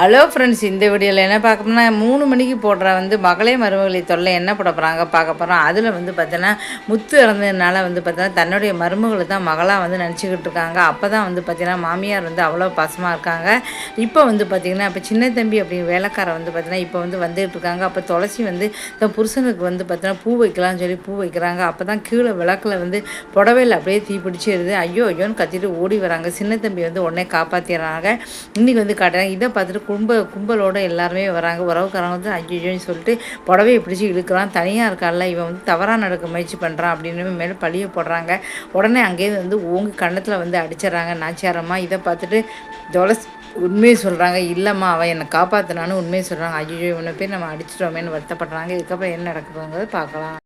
Hello friends இந்த வீடியோவில் என்ன பார்க்கணும்னா மூணு மணிக்கு போடுற வந்து மகளே மருமகளை தொல்லை என்ன போட போகிறாங்க பார்க்க போகிறோம் அதில் வந்து பார்த்தோன்னா முத்து இறந்ததுனால வந்து பார்த்தோன்னா தன்னுடைய மருமகளை தான் மகளாக வந்து நினச்சிக்கிட்டு இருக்காங்க. அப்போ தான் வந்து பார்த்தீங்கன்னா மாமியார் வந்து அவ்வளோ பாசமாக இருக்காங்க. இப்போ வந்து பார்த்திங்கன்னா இப்போ சின்ன தம்பி அப்படிங்கிற வேலைக்காரன் வந்து பார்த்தீங்கன்னா இப்போ வந்து வந்துகிட்டு இருக்காங்க. அப்போ துளசி வந்து தன் புருஷனுக்கு வந்து பார்த்தீங்கன்னா பூ வைக்கலாம்னு சொல்லி பூ வைக்கிறாங்க. அப்போ தான் கீழே விளக்கில் வந்து புடவையில் அப்படியே தீ பிடிச்சிடுது ஐயோ ஐயோன்னு கத்திட்டு ஓடி வராங்க. சின்ன தம்பி வந்து உடனே காப்பாற்றிடுறாங்க இன்றைக்கி வந்து காட்டுறாங்க. இதை பார்த்துட்டு கும்ப கும்பலோட எல்லாருமே வராங்க. உறவுக்காரங்க வந்து ஐயோன்னு சொல்லிட்டு புடவையை பிடிச்சி இழுக்கிறான். தனியாக இருக்கால இவன் வந்து தவறாக நடக்க முயற்சி பண்ணுறான் அப்படின்னு மேலே பழிய போடுறாங்க. உடனே அங்கேயே வந்து ஓங்கு கன்னத்தில் வந்து அடிச்சிடறாங்க. நாச்சியாரம்மா இதை பார்த்துட்டு துளசி உண்மையை சொல்கிறாங்க இல்லைம்மா அவன் என்னை காப்பாற்றினான்னு உண்மையை சொல்கிறாங்க ஐயோ இவனை போய் நம்ம அடிச்சிட்டோமேன்னு வருத்தப்படுறாங்க. இதுக்கப்புறம் என்ன நடக்குதுங்கிறத பார்க்கலாம்.